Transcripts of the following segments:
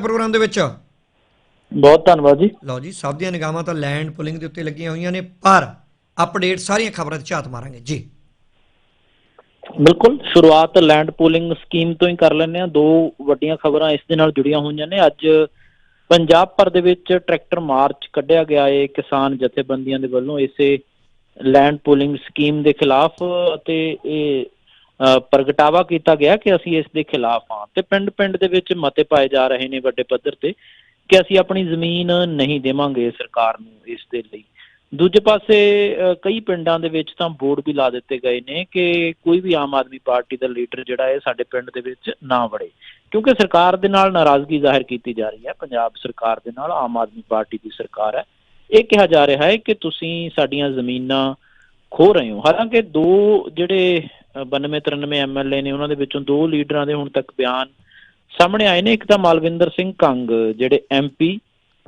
Programme ਦੇ ਵਿੱਚ। ਬਹੁਤ ਧੰਨਵਾਦ ਜੀ। ਲਓ ਜੀ ਸਭ ਦੀਆਂ ਨਿਗਾਹਾਂ ਤਾਂ ਲੈਂਡ ਪੁਲਿੰਗ ਦੇ ਉੱਤੇ ਲੱਗੀਆਂ ਹੋਈਆਂ ਨੇ ਪਰ ਅਪਡੇਟ ਸਾਰੀਆਂ ਖਬਰਾਂ ਤੇ ਝਾਤ ਮਾਰਾਂਗੇ। ਜੀ। ਬਿਲਕੁਲ ਸ਼ੁਰੂਆਤ ਲੈਂਡ ਪੂਲਿੰਗ ਸਕੀਮ ਤੋਂ ਹੀ ਕਰ ਲੈਂਦੇ ਆ ਦੋ ਵੱਡੀਆਂ ਖਬਰਾਂ ਇਸ ਦੇ ਨਾਲ ਜੁੜੀਆਂ ਹੋਈਆਂ ਨੇ। ਅੱਜ ਪੰਜਾਬ ਭਰ ਦੇ ਵਿੱਚ ਟਰੈਕਟਰ ਮਾਰਚ ਕੱਢਿਆ ਗਿਆ ਹੈ ਕਿਸਾਨ ਜਥੇਬੰਦੀਆਂ ਦੇ ਵੱਲੋਂ। ਇਸੇ ਲੈਂਡ ਪੂਲਿੰਗ ਸਕੀਮ ਦੇ ਖਿਲਾਫ ਅਤੇ ਇਹ ਪ੍ਰਗਟਾਵਾ ਕੀਤਾ ਗਿਆ ਕਿ ਅਸੀਂ ਇਸ ਦੇ ਖਿਲਾਫ ਹਾਂ। ਤੇ ਪਿੰਡ-ਪਿੰਡ ਦੇ ਵਿੱਚ ਮਤੇ ਪਾਏ ਜਾ ਰਹੇ ਨੇ ਵੱਡੇ ਪੱਧਰ ਤੇ ਕਿ ਅਸੀਂ ਆਪਣੀ ਜ਼ਮੀਨ ਨਹੀਂ ਦੇਵਾਂਗੇ ਸਰਕਾਰ ਨੂੰ ਇਸ ਦੇ ਲਈ। ਦੂਜੇ ਪਾਸੇ ਕਈ ਪਿੰਡਾਂ ਦੇ ਵਿੱਚ ਤਾਂ ਬੋਰਡ ਵੀ ਲਾ ਦਿੱਤੇ ਗਏ ਨੇ ਕਿ ਕੋਈ ਵੀ ਆਮ ਆਦਮੀ ਪਾਰਟੀ ਦਾ ਲੀਡਰ ਜਿਹੜਾ ਹੈ, ਸਾਡੇ ਪਿੰਡ ਦੇ ਵਿੱਚ ਨਾ ਵੜੇ। ਕਿਉਂਕਿ ਸਰਕਾਰ ਦੇ ਨਾਲ ਨਾਰਾਜ਼ਗੀ ਜ਼ਾਹਿਰ ਕੀਤੀ ਜਾ ਰਹੀ ਹੈ। ਪੰਜਾਬ ਸਰਕਾਰ ਦੇ ਨਾਲ ਆਮ ਆਦਮੀ ਪਾਰਟੀ ਦੀ ਸਰਕਾਰ ਹੈ। ਇਹ ਕਿਹਾ ਜਾ ਰਿਹਾ ਹੈ ਕਿ ਤੁਸੀਂ ਸਾਡੀਆਂ ਜ਼ਮੀਨਾਂ ਖੋ ਰਹੇ ਹੋ। ਹਾਲਾਂਕਿ ਦੋ ਜਿਹੜੇ 92 93 ਐਮਐਲਏ ਨੇ ਉਹਨਾਂ ਦੇ ਵਿੱਚੋਂ ਦੋ ਲੀਡਰਾਂ ਦੇ ਹੁਣ ਤੱਕ ਬਿਆਨ ਸਾਹਮਣੇ ਆਏ ਨੇ, ਇੱਕ ਤਾਂ ਮਾਲਵਿੰਦਰ ਸਿੰਘ ਕੰਗ, ਜਿਹੜੇ ਐਮਪੀ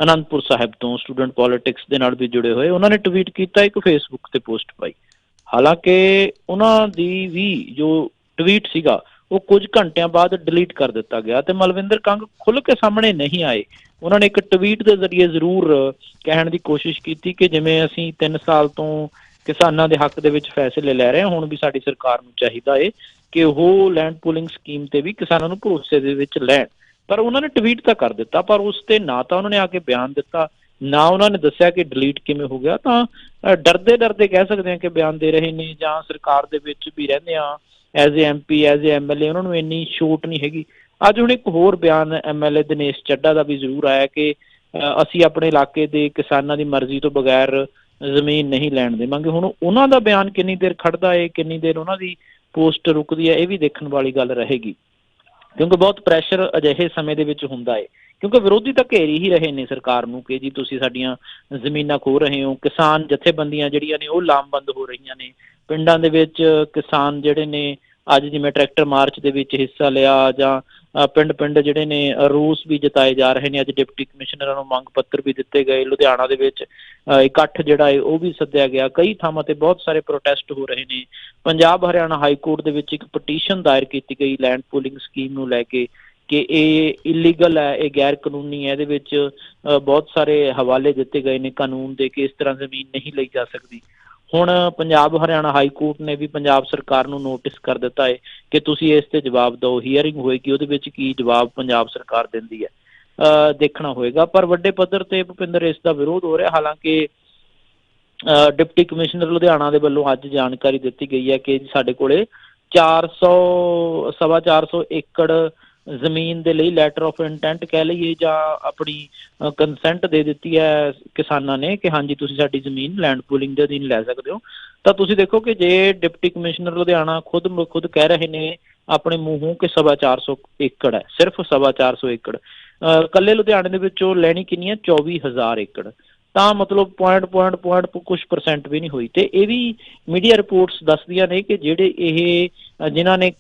ਅਨੰਦਪੁਰ ਸਾਹਿਬ ਤੋਂ ਸਟੂਡੈਂਟ ਪੋਲਿਟਿਕਸ ਦੇ ਨਾਲ ਵੀ ਜੁੜੇ ਹੋਏ, ਉਹਨਾਂ ਨੇ ਟਵੀਟ ਕੀਤਾ, ਇੱਕ ਫੇਸਬੁੱਕ ਤੇ ਪੋਸਟ ਪਾਈ। ਹਾਲਾਂਕਿ ਉਹਨਾਂ ਦੀ ਵੀ ਜੋ ਟਵੀਟ ਸੀਗਾ, ਉਹ ਕੁਝ ਘੰਟਿਆਂ ਬਾਅਦ ਡਿਲੀਟ ਕਰ ਦਿੱਤਾ ਗਿਆ ਤੇ ਮਲਵਿੰਦਰ ਕੰਗ ਖੁੱਲ ਕੇ ਸਾਹਮਣੇ ਨਹੀਂ ਆਏ। ਉਹਨਾਂ ਨੇ ਇੱਕ ਟਵੀਟ ਦੇ ਜ਼ਰੀਏ ਜ਼ਰੂਰ ਕਹਿਣ ਦੀ ਕੋਸ਼ਿਸ਼ ਕੀਤੀ ਕਿ ਜਿਵੇਂ ਅਸੀਂ 3 ਸਾਲ ਤੋਂ ਕਿਸਾਨਾਂ ਦੇ ਹੱਕ ਦੇ ਵਿੱਚ ਫੈਸਲੇ ਲੈ ਰਹੇ ਹੁਣ ਵੀ ਸਾਡੀ ਸਰਕਾਰ ਨੂੰ ਚਾਹੀਦਾ ਏ ਕਿ ਉਹ ਲੈਂਡ ਪੂਲਿੰਗ ਸਕੀਮ ਤੇ ਵੀ ਕਿਸਾਨਾਂ ਨੂੰ ਭਰੋਸੇ ਦੇ ਵਿੱਚ ਲੈਣ। ਪਰ ਉਹਨਾਂ ਨੇ ਟਵੀਟ ਤਾਂ ਕਰ ਦਿੱਤਾ, ਪਰ ਉਸ ਤੇ ਨਾ ਤਾਂ ਉਹਨਾਂ ਨੇ ਆ ਕੇ ਬਿਆਨ ਦਿੱਤਾ, ਨਾ ਉਹਨਾਂ ਨੇ ਦੱਸਿਆ ਕਿ ਡਿਲੀਟ ਕਿਵੇਂ ਹੋ ਗਿਆ। ਤਾਂ ਡਰਦੇ ਡਰਦੇ ਕਹਿ ਸਕਦੇ ਹਾਂ ਕਿ ਬਿਆਨ ਦੇ ਰਹੇ ਨੇ ਜਾਂ ਸਰਕਾਰ ਦੇ ਵਿੱਚ ਵੀ ਰਹਿੰਦੇ ਆ as a MP as a MLA ਉਹਨਾਂ ਨੂੰ ਇੰਨੀ ਛੋਟ ਨਹੀਂ ਹੈਗੀ। ਅੱਜ ਹੁਣ ਇੱਕ ਹੋਰ ਬਿਆਨ ਐਮਐਲਏ ਦਿਨੇਸ਼ ਚੱਡਾ ਦਾ ਵੀ ਜ਼ਰੂਰ ਆਇਆ ਕਿ ਅਸੀਂ ਆਪਣੇ ਇਲਾਕੇ ਦੇ ਕਿਸਾਨਾਂ ਦੀ ਮਰਜ਼ੀ ਤੋਂ ਬਗੈਰ ਜ਼ਮੀਨ ਨਹੀਂ ਲੈਣ ਦੇਵਾਂਗੇ। ਹੁਣ ਉਹਨਾਂ ਦਾ ਬਿਆਨ ਕਿੰਨੀ ਦੇਰ ਖੜਦਾ ਏ, ਕਿੰਨੀ ਦੇਰ ਉਹਨਾਂ ਦੀ ਪੋਸਟ ਰੁਕਦੀ ਹੈ ਇਹ ਵੀ ਦੇਖਣ ਵਾਲੀ ਗੱਲ ਰਹੇਗੀ। ਕਿਉਂਕਿ ਬਹੁਤ ਪ੍ਰੈਸ਼ਰ ਅਜਿਹੇ ਸਮੇਂ ਦੇ ਵਿੱਚ ਹੁੰਦਾ ਏ। ਕਿਉਂਕਿ ਵਿਰੋਧੀ ਤਾਂ ਘੇਰੀ ਹੀ ਰਹੇ ਨੇ ਸਰਕਾਰ ਨੂੰ ਕਿ ਜੀ ਤੁਸੀਂ ਸਾਡੀਆਂ ਜ਼ਮੀਨਾਂ ਖੋ ਰਹੇ ਹੋ। ਕਿਸਾਨ ਜਥੇਬੰਦੀਆਂ ਜਿਹੜੀਆਂ ਨੇ, ਉਹ ਲਾਮਬੰਦ ਹੋ ਰਹੀਆਂ ਨੇ। ਪਿੰਡਾਂ ਦੇ ਵਿੱਚ ਕਿਸਾਨ ਜਿਹੜੇ ਨੇ, ਅੱਜ ਜਿਵੇਂ ਟਰੈਕਟਰ ਮਾਰਚ ਦੇ ਵਿੱਚ ਹਿੱਸਾ ਲਿਆ ਜਾਂ ਪਿੰਡ-ਪਿੰਡ ਜਿਹੜੇ ਨੇ ਅ, ਰੋਸ ਵੀ ਜਤਾਏ ਜਾ ਰਹੇ ਨੇ। ਅੱਜ ਡਿਪਟੀ ਕਮਿਸ਼ਨਰਾਂ ਨੂੰ ਮੰਗ ਪੱਤਰ ਵੀ ਦਿੱਤੇ ਗਏ। ਲੁਧਿਆਣਾ ਦੇ ਵਿੱਚ ਅ, ਇਕੱਠ ਜਿਹੜਾ ਹੈ ਉਹ ਵੀ ਸੱਦਿਆ ਗਿਆ। ਕਈ ਥਾਵਾਂ ਤੇ ਬਹੁਤ ਸਾਰੇ ਪ੍ਰੋਟੈਸਟ ਹੋ ਰਹੇ ਨੇ। ਪੰਜਾਬ ਹਰਿਆਣਾ ਹਾਈ ਕੋਰਟ ਦੇ ਵਿੱਚ ਇੱਕ ਪਟੀਸ਼ਨ ਦਾਇਰ ਕੀਤੀ ਗਈ ਲੈਂਡ ਪੂਲਿੰਗ ਸਕੀਮ ਨੂੰ ਲੈ ਕੇ ਕਿ ਇਹ ਇਲੀਗਲ ਹੈ ਇਹ ਗੈਰ ਕਾਨੂੰਨੀ ਹੈ। ਇਹਦੇ ਵਿੱਚ ਅ, ਬਹੁਤ ਸਾਰੇ ਹਵਾਲੇ ਦਿੱਤੇ ਗਏ ਨੇ ਕਾਨੂੰਨ ਦੇ ਕਿ ਇਸ ਤਰ੍ਹਾਂ ਜ਼ਮੀਨ ਨਹੀਂ ਲਈ ਜਾ ਸਕਦੀ। ਹੁਣ ਪੰਜਾਬ ਹਰਿਆਣਾ ਹਾਈ ਕੋਰਟ ਨੇ ਵੀ ਪੰਜਾਬ ਸਰਕਾਰ ਨੂੰ ਨੋਟਿਸ ਕਰ ਦਿੱਤਾ ਹੈ ਕਿ ਤੁਸੀਂ ਇਸ ਤੇ ਜਵਾਬ ਦਿਓ ਹੀਅਰਿੰਗ ਹੋਏਗੀ ਉਹਦੇ ਵਿੱਚ ਕੀ ਜਵਾਬ ਪੰਜਾਬ ਸਰਕਾਰ ਦਿੰਦੀ ਹੈ ਅ, ਦੇਖਣਾ ਹੋਏਗਾ ਪਰ ਵੱਡੇ ਪੱਧਰ ਤੇ ਭੁਪਿੰਦਰ ਇਸ ਦਾ ਵਿਰੋਧ ਹੋ ਰਿਹਾ। ਹਾਲਾਂਕਿ ਅ, ਡਿਪਟੀ ਕਮਿਸ਼ਨਰ ਲੁਧਿਆਣਾ ਦੇ ਵੱਲੋਂ ਅੱਜ ਜਾਣਕਾਰੀ ਦਿੱਤੀ ਗਈ ਹੈ ਕਿ ਸਾਡੇ ਕੋਲੇ 400 ਸਵਾ 400 ਏਕੜ ਜ਼ਮੀਨ ਦੇ ਲਈ ਲੈਟਰ ਆਫ ਇੰਟੈਂਟ ਕਹਿ ਲਈਏ ਜਾਂ ਆਪਣੀ ਕੰਸੈਂਟ ਦੇ ਦਿੱਤੀ ਹੈ ਕਿਸਾਨਾਂ ਨੇ ਕਿ ਹਾਂਜੀ ਤੁਸੀਂ ਸਾਡੀ ਜ਼ਮੀਨ ਲੈਂਡ ਪੂਲਿੰਗ ਦੇ ਅਧੀਨ ਲੈ ਸਕਦੇ ਹੋ। ਤਾਂ ਤੁਸੀਂ ਦੇਖੋ ਕਿ ਜੇ ਡਿਪਟੀ ਕਮਿਸ਼ਨਰ ਲੁਧਿਆਣਾ ਖੁਦ ਖੁਦ ਕਹਿ ਰਹੇ ਨੇ ਆਪਣੇ ਮੂੰਹੋਂ ਕਿ ਸਵਾ 400 ਏਕੜ ਹੈ ਸਿਰਫ ਸਵਾ 400 ਏਕੜ। ਅਹ ਕੱਲੇ ਲੁਧਿਆਣੇ ਦੇ ਵਿੱਚੋਂ ਲੈਣੀ ਕਿੰਨੀ ਹੈ? 24000 ਏਕੜ। ਤਾਂ ਮਤਲਬ ਪੁਆਇੰਟ ਪੁਆਇੰਟ ਪੁਆਇੰਟ ਕੁਝ ਪਰਸੈਂਟ ਵੀ ਨਹੀਂ ਹੋਈ। ਤੇ ਇਹ ਵੀ ਮੀਡੀਆ ਰਿਪੋਰਟਸ ਦੱਸਦੀਆਂ ਨੇ ਕਿ ਜਿਹੜੇ ਇਹ ਅ, ਜਿਨ੍ਹਾਂ ਨੇ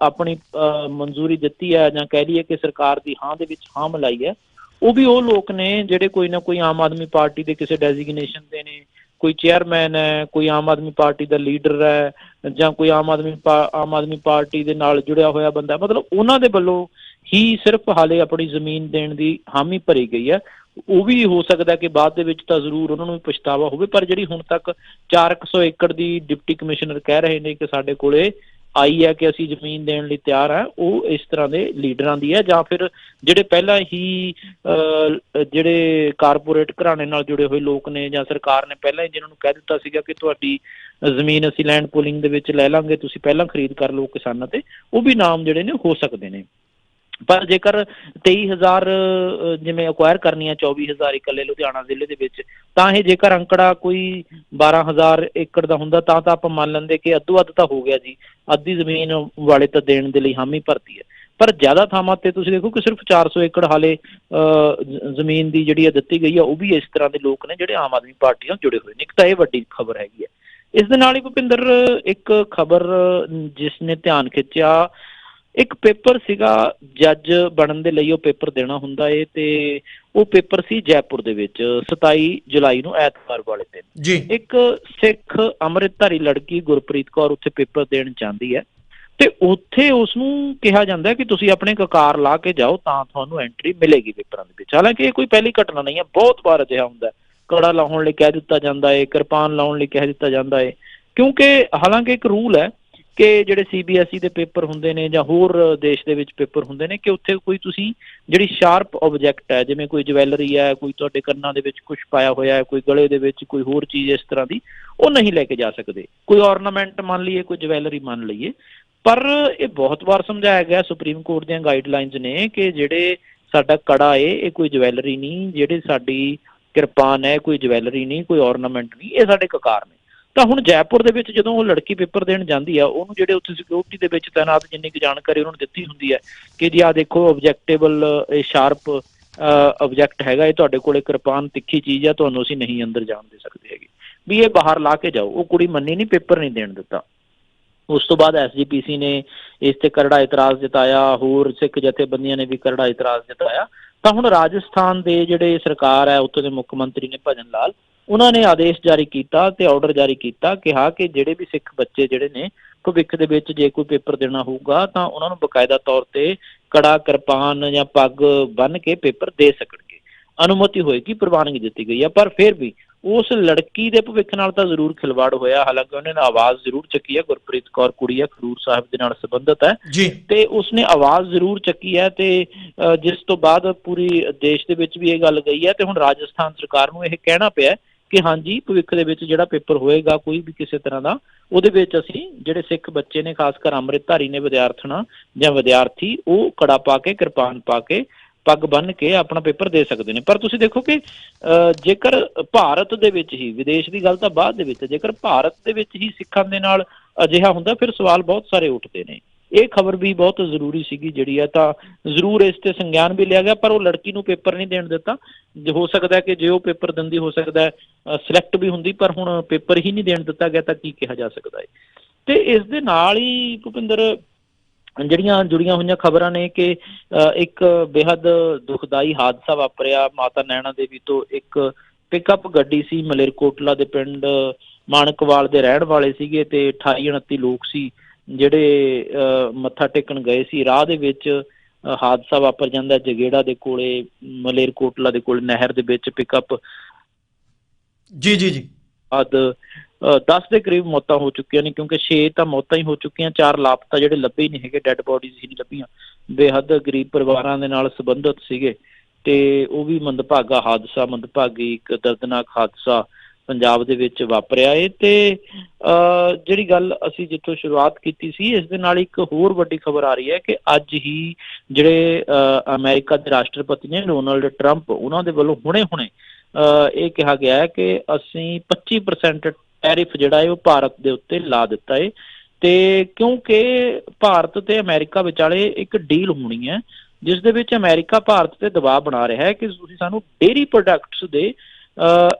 ਆਪਣੀ ਅ, ਮਨਜ਼ੂਰੀ ਦਿੱਤੀ ਹੈ ਜਾਂ ਕਹਿ ਲਈਏ ਕਿ ਸਰਕਾਰ ਦੀ ਹਾਂ ਦੇ ਵਿੱਚ ਹਾਂ ਮਿਲਾਈ ਹੈ ਉਹ ਵੀ ਉਹ ਲੋਕ ਨੇ ਜਿਹੜੇ ਕੋਈ ਨਾ ਕੋਈ ਆਮ ਆਦਮੀ ਪਾਰਟੀ ਦੇ ਕਿਸੇ ਡੈਜ਼ਿਗਨੇਸ਼ਨ ਦੇ ਨੇ ਕੋਈ ਚੇਅਰਮੈਨ ਹੈ ਕੋਈ ਆਮ ਆਦਮੀ ਪਾਰਟੀ ਦਾ ਲੀਡਰ ਹੈ ਜਾਂ ਕੋਈ ਆਮ ਆਦਮੀ ਆਮ ਆਦਮੀ ਪਾਰਟੀ ਦੇ ਨਾਲ ਜੁੜਿਆ ਹੋਇਆ ਬੰਦਾ ਮਤਲਬ ਉਹਨਾਂ ਦੇ ਵੱਲੋਂ ਹੀ ਸਿਰਫ ਹਾਲੇ ਆਪਣੀ ਜ਼ਮੀਨ ਦੇਣ ਦੀ ਹਾਮੀ ਭਰੀ ਗਈ ਹੈ। ਉਹ ਵੀ ਹੋ ਸਕਦਾ ਕਿ ਬਾਅਦ ਦੇ ਵਿੱਚ ਤਾਂ ਜ਼ਰੂਰ ਉਹਨਾਂ ਨੂੰ ਵੀ ਪਛਤਾਵਾ ਹੋਵੇ ਪਰ ਜਿਹੜੀ ਹੁਣ ਤੱਕ 400 ਏਕੜ ਦੀ ਡਿਪਟੀ ਕਮਿਸ਼ਨਰ ਕਹਿ ਰਹੇ ਨੇ ਕਿ ਸਾਡੇ ਕੋਲੇ ਆਈ ਹੈ ਕਿ ਅਸੀਂ ਜ਼ਮੀਨ ਦੇਣ ਲਈ ਤਿਆਰ ਆ ਉਹ ਇਸ ਤਰ੍ਹਾਂ ਦੇ ਲੀਡਰਾਂ ਦੀ ਹੈ ਜਾਂ ਫਿਰ ਜਿਹੜੇ ਪਹਿਲਾਂ ਹੀ ਅਹ, ਜਿਹੜੇ ਕਾਰਪੋਰੇਟ ਘਰਾਣੇ ਨਾਲ ਜੁੜੇ ਹੋਏ ਲੋਕ ਨੇ ਜਾਂ ਸਰਕਾਰ ਨੇ ਪਹਿਲਾਂ ਹੀ ਜਿਨ੍ਹਾਂ ਨੂੰ ਕਹਿ ਦਿੱਤਾ ਸੀਗਾ ਕਿ ਤੁਹਾਡੀ ਜ਼ਮੀਨ ਅਸੀਂ ਲੈਂਡ ਪੂਲਿੰਗ ਦੇ ਵਿੱਚ ਲੈ ਲਾਂਗੇ ਤੁਸੀਂ ਪਹਿਲਾਂ ਖਰੀਦ ਕਰ ਲਓ ਕਿਸਾਨਾਂ ਤੇ ਉਹ ਵੀ ਨਾਮ ਜਿਹੜੇ ਨੇ ਹੋ ਸਕਦੇ ਨੇ। ਪਰ ਜੇਕਰ 23000 ਅ, ਜਿਵੇਂ ਅਕਵਾਇਰ ਕਰਨੀਆਂ 24000 ਇਕੱਲੇ ਲੁਧਿਆਣਾ ਜ਼ਿਲ੍ਹੇ ਦੇ ਵਿੱਚ ਤਾਂ ਇਹ ਜੇਕਰ ਅੰਕੜਾ ਕੋਈ 12000 ਏਕੜ ਦਾ ਹੁੰਦਾ ਤਾਂ ਤਾਂ ਆਪਾਂ ਮੰਨ ਲੈਂਦੇ ਕਿ ਅੱਧੋ ਅੱਧ ਤਾਂ ਹੋ ਗਿਆ ਜੀ। ਅੱਧੀ ਜ਼ਮੀਨ ਵਾਲੇ ਤਾਂ ਦੇਣ ਦੇ ਲਈ ਹਾਮੀ ਭਰਤੀ ਹੈ। ਪਰ ਜ਼ਿਆਦਾ ਥਾਵਾਂ ਤੇ ਤੁਸੀਂ ਦੇਖੋ ਕਿ ਸਿਰਫ 400 ਏਕੜ ਹਾਲੇ ਅ, ਜ਼ਮੀਨ ਦੀ ਜਿਹੜੀ ਹੈ ਦਿੱਤੀ ਗਈ ਹੈ ਉਹ ਵੀ ਇਸ ਤਰ੍ਹਾਂ ਦੇ ਲੋਕ ਨੇ ਜਿਹੜੇ ਆਮ ਆਦਮੀ ਪਾਰਟੀ ਨਾਲ ਜੁੜੇ ਹੋਏ ਨੇ। ਇੱਕ ਤਾਂ ਇਹ ਵੱਡੀ ਖਬਰ ਹੈਗੀ ਹੈ। ਇਸ ਦੇ ਨਾਲ ਹੀ ਭੁਪਿੰਦਰ ਇੱਕ ਖਬਰ ਜਿਸ ਨੇ ਧਿਆਨ ਖਿੱਚਿਆ ਇੱਕ ਪੇਪਰ ਸੀਗਾ ਜੱਜ ਬਣਨ ਦੇ ਲਈ ਉਹ ਪੇਪਰ ਦੇਣਾ ਹੁੰਦਾ ਏ ਤੇ ਉਹ ਪੇਪਰ ਸੀ ਜੈਪੁਰ ਦੇ ਵਿੱਚ 27 ਜੁਲਾਈ ਨੂੰ ਐਤਵਾਰ ਵਾਲੇ ਦਿਨ। ਜੀ। ਇੱਕ ਸਿੱਖ ਅੰਮ੍ਰਿਤਧਾਰੀ ਲੜਕੀ ਗੁਰਪ੍ਰੀਤ ਕੌਰ ਉੱਥੇ ਪੇਪਰ ਦੇਣ ਜਾਂਦੀ ਹੈ ਤੇ ਉੱਥੇ ਉਸ ਨੂੰ ਕਿਹਾ ਜਾਂਦਾ ਕਿ ਤੁਸੀਂ ਆਪਣੇ ਕਕਾਰ ਲਾ ਕੇ ਜਾਓ ਤਾਂ ਤੁਹਾਨੂੰ ਐਂਟਰੀ ਮਿਲੇਗੀ ਪੇਪਰਾਂ ਦੇ ਵਿੱਚ। ਹਾਲਾਂਕਿ ਇਹ ਕੋਈ ਪਹਿਲੀ ਘਟਨਾ ਨਹੀਂ ਹੈ ਬਹੁਤ ਵਾਰ ਅਜਿਹਾ ਹੁੰਦਾ ਕੜਾ ਲਾਉਣ ਲਈ ਕਹਿ ਦਿੱਤਾ ਜਾਂਦਾ ਹੈ ਕਿਰਪਾਨ ਲਾਉਣ ਲਈ ਕਹਿ ਦਿੱਤਾ ਜਾਂਦਾ ਹੈ ਕਿਉਂਕਿ ਹਾਲਾਂਕਿ ਇੱਕ ਰੂਲ ਹੈ ਕਿ ਜਿਹੜੇ ਸੀਬੀਐਸਈ ਦੇ ਪੇਪਰ ਹੁੰਦੇ ਨੇ ਜਾਂ ਹੋਰ ਦੇਸ਼ ਦੇ ਵਿੱਚ ਪੇਪਰ ਹੁੰਦੇ ਨੇ, ਕਿ ਉੱਥੇ ਕੋਈ ਤੁਸੀਂ ਜਿਹੜੀ ਸ਼ਾਰਪ ਆਬਜੈਕਟ ਹੈ, ਜਿਵੇਂ ਕੋਈ ਜਵੈਲਰੀ ਹੈ, ਕੋਈ ਤੁਹਾਡੇ ਕੰਨਾਂ ਦੇ ਵਿੱਚ ਕੁਝ ਪਾਇਆ ਹੋਇਆ ਹੈ, ਕੋਈ ਗਲੇ ਦੇ ਵਿੱਚ ਕੋਈ ਹੋਰ ਚੀਜ਼ ਇਸ ਤਰ੍ਹਾਂ ਦੀ, ਉਹ ਨਹੀਂ ਲੈ ਕੇ ਜਾ ਸਕਦੇ। ਕੋਈ ornament ਮੰਨ ਲਈਏ, ਕੋਈ ਜਵੈਲਰੀ ਮੰਨ ਲਈਏ। ਪਰ ਇਹ ਬਹੁਤ ਵਾਰ ਸਮਝਾਇਆ ਗਿਆ ਸੁਪਰੀਮ ਕੋਰਟ ਦੀਆਂ ਗਾਈਡਲਾਈਨਸ ਨੇ ਕਿ ਜਿਹੜੇ ਸਾਡਾ ਕੜਾ ਏ, ਇਹ ਕੋਈ ਜਵੈਲਰੀ ਨਹੀਂ, ਜਿਹੜੇ ਸਾਡੀ ਕਿਰਪਾਨ ਹੈ, ਕੋਈ ਜਵੈਲਰੀ ਨਹੀਂ, ਕੋਈ ornament ਨਹੀਂ, ਇਹ ਸਾਡੇ ਕਕਾਰ ਨੇ। ਤਾਂ ਹੁਣ ਜੈਪੁਰ ਦੇ ਵਿੱਚ ਜਦੋਂ ਉਹ ਲੜਕੀ ਪੇਪਰ ਦੇਣ ਜਾਂਦੀ ਆ, ਉਹਨੂੰ ਜਿਹੜੇ ਉੱਥੇ ਸਿਕਿਉਰਿਟੀ ਦੇ ਵਿੱਚ ਤਾਇਨਾਤ ਜਿੰਨੀ ਕੁ ਜਾਣਕਾਰੀ ਉਹਨਾਂ ਨੂੰ ਦਿੱਤੀ ਹੁੰਦੀ ਹੈ ਕਿ ਜੀ ਆ ਦੇਖੋ ਆਬਜੈਕਟੇਬਲ ਇਹ ਸ਼ਾਰਪ ਆਬਜੈਕਟ ਹੈਗਾ, ਇਹ ਤੁਹਾਡੇ ਕੋਲੇ ਕਿਰਪਾਨ ਤਿੱਖੀ ਚੀਜ਼ ਆ, ਤੁਹਾਨੂੰ ਅਸੀਂ ਨਹੀਂ ਅੰਦਰ ਜਾਣ ਦੇ ਸਕਦੇ ਹੈਗੇ। ਵੀ ਇਹ ਬਾਹਰ ਲਾ ਕੇ ਜਾਓ, ਉਹ ਕੁੜੀ ਮੰਨੀ ਨਹੀਂ, ਪੇਪਰ ਨਹੀਂ ਦੇਣ ਦਿੱਤਾ। ਉਸ ਤੋਂ ਬਾਅਦ ਐਸਜੀਪੀਸੀ ਨੇ ਇਸ ਤੇ ਕਰੜਾ ਇਤਰਾਜ਼ ਜਤਾਇਆ, ਹੋਰ ਸਿੱਖ ਜਥੇਬੰਦੀਆਂ ਨੇ ਵੀ ਕਰੜਾ ਇਤਰਾਜ਼ ਜਤਾਇਆ। ਤਾਂ ਹੁਣ ਰਾਜਸਥਾਨ ਦੇ ਜਿਹੜੇ ਸਰਕਾਰ ਹੈ, ਉੱਥੋਂ ਦੇ ਮੁੱਖ ਮੰਤਰੀ ਨੇ ਭਜਨ ਲਾਲ ਉਹਨਾਂ ਨੇ ਆਦੇਸ਼ ਜਾਰੀ ਕੀਤਾ ਤੇ ਆਰਡਰ ਜਾਰੀ ਕੀਤਾ ਕਿਹਾ ਕਿ ਜਿਹੜੇ ਵੀ ਸਿੱਖ ਬੱਚੇ ਜਿਹੜੇ ਨੇ ਭਵਿੱਖ ਦੇ ਵਿੱਚ ਜੇ ਕੋਈ ਪੇਪਰ ਦੇਣਾ ਹੋਊਗਾ ਤਾਂ ਉਹਨਾਂ ਨੂੰ ਬਕਾਇਦਾ ਤੌਰ ਤੇ ਕੜਾ ਕਿਰਪਾਨ ਜਾਂ ਪੱਗ ਬੰਨ ਕੇ ਪੇਪਰ ਦੇ ਸਕਣਗੇ। ਅਨੁਮਤੀ ਹੋਏਗੀ ਪ੍ਰਵਾਨਗੀ ਦਿੱਤੀ ਗਈ ਹੈ ਪਰ ਫਿਰ ਵੀ ਉਸ ਲੜਕੀ ਦੇ ਭਵਿੱਖ ਨਾਲ ਤਾਂ ਜ਼ਰੂਰ ਖਿਲਵਾੜ ਹੋਇਆ। ਹਾਲਾਂਕਿ ਉਹਨੇ ਨਾ ਆਵਾਜ਼ ਜ਼ਰੂਰ ਚੱਕੀ ਹੈ ਗੁਰਪ੍ਰੀਤ ਕੌਰ ਕੁੜੀ ਹੈ ਖਡੂਰ ਸਾਹਿਬ ਦੇ ਨਾਲ ਸੰਬੰਧਿਤ ਹੈ। ਤੇ ਉਸਨੇ ਆਵਾਜ਼ ਜ਼ਰੂਰ ਚੱਕੀ ਹੈ ਤੇ ਜਿਸ ਤੋਂ ਬਾਅਦ ਪੂਰੀ ਦੇਸ਼ ਦੇ ਵਿੱਚ ਵੀ ਇਹ ਗੱਲ ਗਈ ਹੈ ਤੇ ਹੁਣ ਰਾਜਸਥਾਨ ਸਰਕਾਰ ਨੂੰ ਇਹ ਕਹਿਣਾ ਪਿਆ ਕਿ ਹਾਂਜੀ ਭਵਿੱਖ ਦੇ ਵਿੱਚ ਜਿਹੜਾ ਪੇਪਰ ਹੋਏਗਾ ਕੋਈ ਵੀ ਕਿਸੇ ਤਰ੍ਹਾਂ ਦਾ ਉਹਦੇ ਵਿੱਚ ਅਸੀਂ ਜਿਹੜੇ ਸਿੱਖ ਬੱਚੇ ਨੇ ਖਾਸ ਕਰ ਅੰਮ੍ਰਿਤਧਾਰੀ ਨੇ ਵਿਦਿਆਰਥਣਾ ਜਾਂ ਵਿਦਿਆਰਥੀ ਉਹ ਕੜਾ ਪਾ ਕੇ ਕਿਰਪਾਨ ਪਾ ਕੇ ਪੱਗ ਬੰਨ ਕੇ ਆਪਣਾ ਪੇਪਰ ਦੇ ਸਕਦੇ ਨੇ। ਪਰ ਤੁਸੀਂ ਦੇਖੋ ਕਿ ਅ, ਜੇਕਰ ਭਾਰਤ ਦੇ ਵਿੱਚ ਹੀ ਵਿਦੇਸ਼ ਦੀ ਗੱਲ ਤਾਂ ਬਾਅਦ ਦੇ ਵਿੱਚ ਜੇਕਰ ਭਾਰਤ ਦੇ ਵਿੱਚ ਹੀ ਸਿੱਖਾਂ ਦੇ ਨਾਲ ਅਜਿਹਾ ਹੁੰਦਾ ਫਿਰ ਸਵਾਲ ਬਹੁਤ ਸਾਰੇ ਉੱਠਦੇ ਨੇ। ਇਹ ਖਬਰ ਵੀ ਬਹੁਤ ਜ਼ਰੂਰੀ ਸੀਗੀ ਜਿਹੜੀ ਹੈ ਤਾਂ ਜ਼ਰੂਰ ਇਸ ਤੇ ਸੰਗਿਆਨ ਵੀ ਲਿਆ ਗਿਆ ਪਰ ਉਹ ਲੜਕੀ ਨੂੰ ਪੇਪਰ ਨਹੀਂ ਦੇਣ ਦਿੱਤਾ। ਜੇ ਹੋ ਸਕਦਾ ਕਿ ਜੇ ਉਹ ਪੇਪਰ ਦਿੰਦੀ ਹੋ ਸਕਦਾ ਸਿਲੈਕਟ ਵੀ ਹੁੰਦੀ ਪਰ ਹੁਣ ਪੇਪਰ ਹੀ ਨਹੀਂ ਦੇਣ ਦਿੱਤਾ ਗਿਆ ਤਾਂ ਕੀ ਕਿਹਾ ਜਾ ਸਕਦਾ ਹੈ ਤੇ ਇਸ ਦੇ ਨਾਲ ਹੀ ਭੁਪਿੰਦਰ ਜਿਹੜੀਆਂ ਜੁੜੀਆਂ ਹੋਈਆਂ ਖਬਰਾਂ ਨੇ ਕਿ ਅ, ਇੱਕ ਬੇहद ਦੁਖਦਾਈ ਹਾਦਸਾ ਵਾਪਰਿਆ ਮਾਤਾ ਨੈਣਾ ਦੇਵੀ ਤੋਂ। ਇੱਕ ਪਿਕਅਪ ਗੱਡੀ ਸੀ ਮਲੇਰਕੋਟਲਾ ਦੇ ਪਿੰਡ ਮਾਨਕਵਾਲ ਦੇ ਰਹਿਣ ਵਾਲੇ ਸੀਗੇ ਤੇ 28 29 ਲੋਕ ਸੀ। ਜਿਹੜੇ ਮੱਥਾ ਟੇਕਣ ਗਏ ਸੀ ਰਾਹ ਦੇ ਵਿੱਚ ਹਾਦਸਾ ਵਾਪਰ ਜਾਂਦਾ ਜਗੇੜਾ ਦੇ ਕੋਲੇ ਮਲੇਰਕੋਟਲਾ ਦੇ ਕੋਲ ਨਹਿਰ ਦੇ ਵਿੱਚ ਪਿਕਅਪ ਜੀ ਜੀ ਜੀ। ਬਾਅਦ 10 ਦੇ ਕਰੀਬ ਮੌਤਾਂ ਹੋ ਚੁੱਕੀਆਂ ਨੇ ਕਿਉਂਕਿ 6 ਤਾਂ ਮੌਤਾਂ ਹੀ ਹੋ ਚੁੱਕੀਆਂ ਚਾਰ ਲਾਪਤਾ ਜਿਹੜੇ ਲੱਭੇ ਹੀ ਨਹੀਂ ਹੈਗੇ ਡੈੱਡ ਬੋਡੀਜ਼ ਹੀ ਨਹੀਂ ਲੱਭੀਆਂ। ਬੇਹੱਦ ਗਰੀਬ ਪਰਿਵਾਰਾਂ ਦੇ ਨਾਲ ਸੰਬੰਧਿਤ ਸੀਗੇ ਤੇ ਉਹ ਵੀ ਮੰਦਭਾਗਾ ਹਾਦਸਾ ਮੰਦਭਾਗੀ ਇੱਕ ਦਰਦਨਾਕ ਹਾਦਸਾ ਪੰਜਾਬ ਦੇ ਵਿੱਚ ਵਾਪਰਿਆ ਏ ਤੇ ਅ, ਜਿਹੜੀ ਗੱਲ ਅਸੀਂ ਜਿੱਥੋਂ ਸ਼ੁਰੂਆਤ ਕੀਤੀ ਸੀ ਇਸ ਦੇ ਨਾਲ ਇੱਕ ਹੋਰ ਵੱਡੀ ਖਬਰ ਆ ਰਹੀ ਹੈ ਕਿ ਅੱਜ ਹੀ ਜਿਹੜੇ ਅ, ਅਮਰੀਕਾ ਦੇ ਰਾਸ਼ਟਰਪਤੀ ਨੇ ਡੋਨਲਡ ਟਰੰਪ ਉਹਨਾਂ ਦੇ ਵੱਲੋਂ ਹੁਣੇ-ਹੁਣੇ ਇਹ ਕਿਹਾ ਗਿਆ ਹੈ ਕਿ ਅਸੀਂ 25% ਟੈਰਿਫ ਜਿਹੜਾ ਹੈ ਉਹ ਭਾਰਤ ਦੇ ਉੱਤੇ ਲਾ ਦਿੱਤਾ ਹੈ ਤੇ ਕਿਉਂਕਿ ਭਾਰਤ ਤੇ ਅਮਰੀਕਾ ਵਿਚਾਲੇ ਇੱਕ ਡੀਲ ਹੋਣੀ ਹੈ ਜਿਸ ਦੇ ਵਿੱਚ ਅਮਰੀਕਾ ਭਾਰਤ ਤੇ ਦਬਾਅ ਬਣਾ ਰਿਹਾ ਹੈ ਕਿ ਤੁਸੀਂ ਸਾਨੂੰ ਡੇਰੀ ਪ੍ਰੋਡਕਟਸ ਦੇ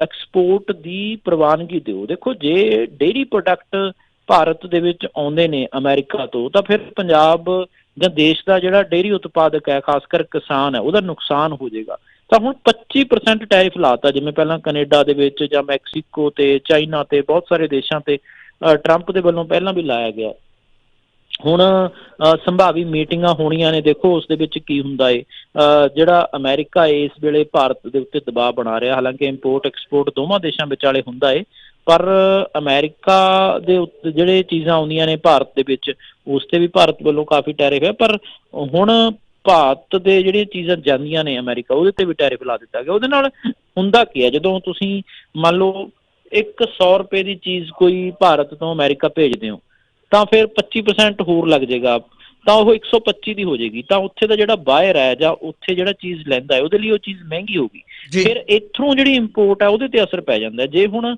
ਐਕਸਪੋਰਟ ਦੀ ਪ੍ਰਵਾਨਗੀ ਦਿਓ। ਦੇਖੋ, ਜੇ ਡੇਰੀ ਪ੍ਰੋਡਕਟ ਭਾਰਤ ਦੇ ਵਿੱਚ ਆਉਂਦੇ ਨੇ ਅਮਰੀਕਾ ਤੋਂ, ਤਾਂ ਫਿਰ ਪੰਜਾਬ ਜਾਂ ਦੇਸ਼ ਦਾ ਜਿਹੜਾ ਡੇਰੀ ਉਤਪਾਦਕ ਹੈ, ਖਾਸ ਕਰ ਕਿਸਾਨ ਹੈ, ਉਹਦਾ ਨੁਕਸਾਨ ਹੋ ਜਾਏਗਾ। ਤਾਂ ਹੁਣ 25% ਟੈਰਿਫ ਲਾਤਾ, ਜਿਵੇਂ ਪਹਿਲਾਂ ਕੈਨੇਡਾ ਦੇ ਵਿੱਚ ਜਾਂ ਮੈਕਸੀਕੋ ਤੇ ਚਾਈਨਾ ਤੇ ਬਹੁਤ ਸਾਰੇ ਦੇਸ਼ਾਂ ਤੇ ਟਰੰਪ ਦੇ ਵੱਲੋਂ ਪਹਿਲਾਂ ਵੀ ਲਾਇਆ ਗਿਆ। ਹੁਣ ਸੰਭਾਵੀ ਮੀਟਿੰਗਾਂ ਹੋਣੀਆਂ ਨੇ ਦੇਖੋ ਉਸ ਦੇ ਵਿੱਚ ਕੀ ਹੁੰਦਾ ਏ। ਅ, ਜਿਹੜਾ ਅਮਰੀਕਾ ਇਸ ਵੇਲੇ ਭਾਰਤ ਦੇ ਉੱਤੇ ਦਬਾਅ ਬਣਾ ਰਿਹਾ। ਹਾਲਾਂਕਿ ਇੰਪੋਰਟ ਐਕਸਪੋਰਟ ਦੋਵਾਂ ਦੇਸ਼ਾਂ ਵਿਚਾਲੇ ਹੁੰਦਾ ਏ। ਪਰ ਅਮਰੀਕਾ ਦੇ ਉੱਤੇ ਜਿਹੜੇ ਚੀਜ਼ਾਂ ਆਉਂਦੀਆਂ ਨੇ ਭਾਰਤ ਦੇ ਵਿੱਚ ਉਸ ਤੇ ਵੀ ਭਾਰਤ ਵੱਲੋਂ ਕਾਫੀ ਟੈਰਿਫ ਹੈ। ਪਰ ਹੁਣ ਭਾਰਤ ਦੇ ਜਿਹੜੀਆਂ ਚੀਜ਼ਾਂ ਜਾਂਦੀਆਂ ਨੇ ਅਮਰੀਕਾ ਉਹਦੇ ਤੇ ਵੀ ਟੈਰਿਫ ਲਾ ਦਿੱਤਾ ਗਿਆ। ਉਹਦੇ ਨਾਲ ਹੁੰਦਾ ਕੀ ਹੈ? ਜਦੋਂ ਤੁਸੀਂ ਮੰਨ ਲਓ ਇੱਕ 100 ਰੁਪਏ ਦੀ ਚੀਜ਼ ਕੋਈ ਭਾਰਤ ਤੋਂ ਅਮਰੀਕਾ ਭੇਜਦੇ ਹੋ ਤਾਂ ਫਿਰ 25% ਹੋਰ ਲੱਗ ਜਾਏਗਾ ਤਾਂ ਉਹ 125 ਦੀ ਹੋ ਜਾਏਗੀ। ਤਾਂ ਉੱਥੇ ਦਾ ਜਿਹੜਾ ਬਾਇਰ ਹੈ ਜਾਂ ਉੱਥੇ ਜਿਹੜਾ ਚੀਜ਼ ਲੈਂਦਾ ਹੈ ਉਹਦੇ ਲਈ ਉਹ ਚੀਜ਼ ਮਹਿੰਗੀ ਹੋਗੀ ਫਿਰ ਇੱਥੋਂ ਜਿਹੜੀ ਇੰਪੋਰਟ ਹੈ ਉਹਦੇ ਤੇ ਅਸਰ ਪੈ ਜਾਂਦਾ। ਜੇ ਹੁਣ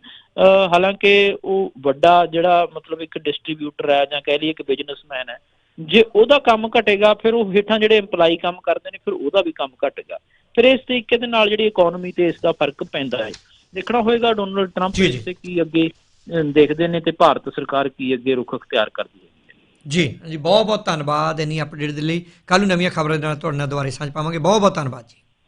ਹਾਲਾਂਕਿ ਉਹ ਵੱਡਾ ਜਿਹੜਾ ਮਤਲਬ ਇੱਕ ਡਿਸਟ੍ਰੀਬਿਊਟਰ ਹੈ ਜਾਂ ਕਹਿ ਲਈਏ ਇੱਕ ਬਿਜ਼ਨਸਮੈਨ ਹੈ ਜੇ ਉਹਦਾ ਕੰਮ ਘਟੇਗਾ ਫਿਰ ਉਹ ਹੇਠਾਂ ਜਿਹੜੇ EMPLOYE ਕੰਮ ਕਰਦੇ ਨੇ ਫਿਰ ਉਹਦਾ ਵੀ ਕੰਮ ਘਟੇਗਾ। ਫਿਰ ਇਸ ਤਰੀਕੇ ਦੇ ਨਾਲ ਜਿਹੜੀ ਇਕਨੋਮੀ ਤੇ ਇਸ ਦਾ ਫ਼ਰਕ ਪੈਂਦਾ ਹੈ। ਦੇਖਣਾ ਹੋਏਗਾ ਡੋਨਲਡ ਟਰੰਪ। ਇਸ ਤੇ ਕੀ ਅੱਗੇ ਦੇਖਦੇ ਨੇ ਤੇ ਭਾਰਤ ਸਰਕਾਰ ਕੀ ਅੱਗੇ ਰੁਖ ਅਖਤਿਆਰ ਕਰਦੀ ਹੈ। ਜੀ ਜੀ ਬਹੁਤ ਬਹੁਤ ਧੰਨਵਾਦ ਇੰਨੀ ਅਪਡੇਟ ਦੇ ਲਈ। ਕੱਲ ਨੂੰ ਨਵੀਆਂ ਖਬਰਾਂ ਦੇ ਨਾਲ ਤੁਹਾਡੇ ਨਾਲ ਦੁਬਾਰਾ ਸਾਂਝ ਪਾਵਾਂਗੇ। ਬਹੁਤ ਬਹੁਤ ਧੰਨਵਾਦ ਜੀ।